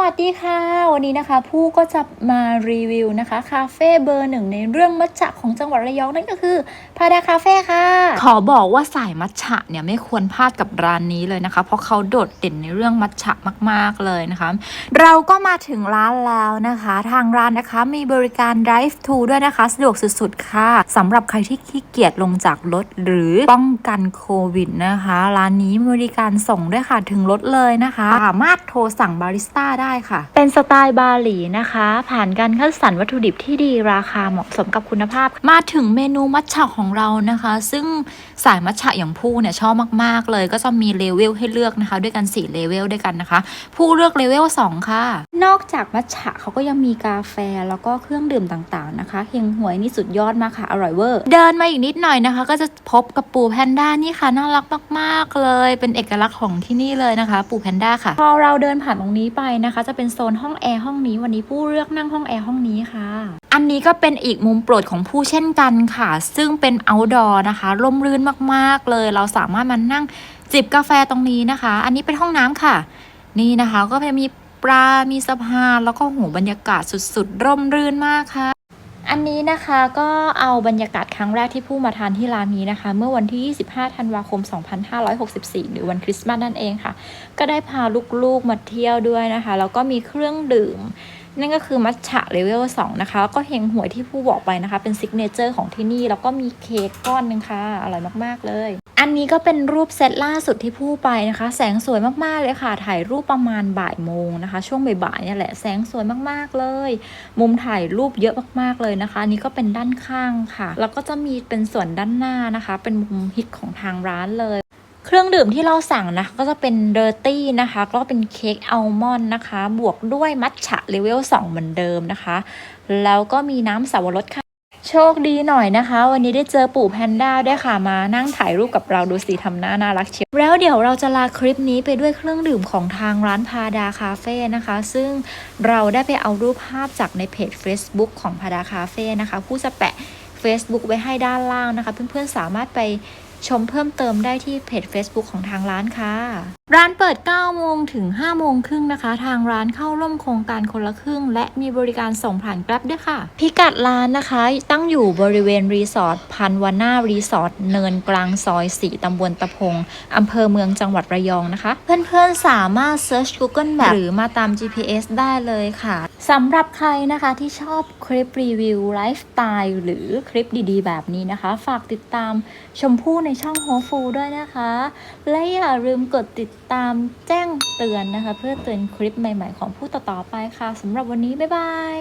วัสดีค่ะ วันนี้นะคะ ผู้ก็จะมารีวิวนะคะ คาเฟ่เบอร์หนึ่งในเรื่องมัทฉะของจังหวัดระยองนั่นก็คือพาดาคาเฟ่ค่ะ ขอบอกว่าสายมัทฉะเนี่ยไม่ควรพลาดกับร้านนี้เลยนะคะ เพราะเขาโดดเด่นในเรื่องมัทฉะมาก ๆ เลยนะคะ เราก็มาถึงร้านแล้วนะคะ ทางร้านนะคะมีบริการ drive to ด้วยนะคะ สะดวกสุด ๆ ค่ะสำหรับใครที่ขี้เกียจลงจากรถหรือป้องกันโควิดนะคะ ร้านนี้บริการส่งด้วยค่ะถึงรถเลยนะคะ สามารถโทรสั่งบาริสต้าได้ค่ะ เป็นสไตล์บาหลีนะคะ ผ่านการคัดสรรวัตถุดิบที่ดีราคาเหมาะสมกับคุณภาพ มาถึงเมนูมัทฉะของเรานะคะ ซึ่งสายมัทฉะอย่างผู้เนี่ยชอบมากๆเลย ก็จะมีเลเวลให้เลือกนะคะ ด้วยกัน4เลเวลด้วยกันนะคะ ผู้เลือกเลเวล2ค่ะ นอกจากมัทฉะเขาก็ยังมีกาแฟแล้วก็เครื่องดื่มต่างๆนะคะเฮงหวยนี่สุดยอดมากค่ะอร่อยเวอร์เดินมาอีกนิดหน่อยนะคะ ก็จะพบกับปูแพนด้านี่ค่ะน่ารักมาก ๆเลย เป็นเอกลักษณ์ของที่นี่เลยนะคะ ปูแพนด้าค่ะ พอเราเดินผ่านตรงนี้ไปนะคะจะเป็นโซนห้องแอร์ห้องนี้วันนี้ผู้เลือกนั่งห้องแอร์ห้องนี้ค่ะ อันนี้ก็เป็นอีกมุมโปรดของผู้เช่นกันค่ะ ซึ่งเป็น outdoor นะคะร่มรื่นมากๆเลย เราสามารถมานั่งจิบกาแฟตรงนี้นะคะ อันนี้เป็นห้องน้ำค่ะ นี่นะคะก็จะมีปลา มีสะพาน แล้วก็หูบรรยากาศสุดๆ ร่มรื่นมากค่ะ อันนี้นะคะก็เอาบรรยากาศครั้งแรกที่ผู้มาทานที่ร้านนี้นะคะ เมื่อวันที่ 25 ธันวาคม 2564 หรือวันคริสต์มาสนั่นเองค่ะ ก็ได้พาลูกๆมาเที่ยวด้วยนะคะ แล้วก็มีเครื่องดื่ม นั่นก็คือมัทฉะเลเวล 2 นะคะ แล้วก็เฮงหวยที่ผู้บอกไปนะคะ เป็นซิกเนเจอร์ของที่นี่ แล้วก็มีเค้กก้อนหนึงค่ะ อร่อยมากๆเลย อันนี้ก็เป็นรูปเซตล่าสุดที่ผู้ไปนะคะ แสงสวยมากๆเลยค่ะ ถ่ายรูปประมาณบ่ายโมงนะคะ ช่วงบ่ายๆเนี่ยแหละแสงสวยมากๆเลย มุมถ่ายรูปเยอะมากๆเลยนะคะนนี้ก็เป็นด้านข้างค่ะ แล้วก็จะมีเป็นส่วนด้านหน้านะคะ เป็นมุมฮิตของทางร้านเลยเครื่องดื่มที่เราสั่งนะก็จะเป็นเดอร์ตี้นะคะ ก็เป็นเค้กอัลมอนด์นะคะ บวกด้วยมัทฉะเลเวล 2 เหมือนเดิมนะคะ แล้วก็มีน้ำสาวรสค่ะ โชคดีหน่อยนะคะ วันนี้ได้เจอปู่แพนด้าด้วยค่ะมานั่งถ่ายรูปกับเราดูสิทำหน้าน่ารักเชียวแล้วเดี๋ยวเราจะลาคลิปนี้ไปด้วยเครื่องดื่มของทางร้านพาดาคาเฟ่นะคะ ซึ่งเราได้ไปเอารูปภาพจากในเพจ Facebook ของพาดาคาเฟ่นะคะ ผู้จะแปะ Facebook ไว้ให้ด้านล่างนะคะ เพื่อนๆสามารถไป ชมเพิ่มเติมได้ที่เพจ Facebook ของทางร้านค่ะ ร้านเปิด 9 โมงถึง 5 โมงครึ่งนะคะ ทางร้านเข้าร่วมโครงการคนละครึ่ง และมีบริการส่งผ่านแกร็บด้วยค่ะ พิกัดร้านนะคะ ตั้งอยู่บริเวณรีสอร์ทพันวาน่ารีสอร์ทเนินกลางซอย 4 ตำบลตะพง อำเภอเมืองจังหวัดระยองนะคะ เพื่อนๆสามารถ search Google Map หรือมาตาม GPS ได้เลยค่ะ สำหรับใครนะคะที่ชอบคลิปรีวิวไลฟ์สไตล์หรือคลิปดีๆ แบบนี้นะคะ ฝากติดตามชมพู่ในช่องโฮฟูด้วยนะคะ และอย่าลืมกดติดตามแจ้งเตือนนะคะ เพื่อเตือนคลิปใหม่ๆของผู้ต่อๆไปค่ะสำหรับวันนี้ บ๊ายบาย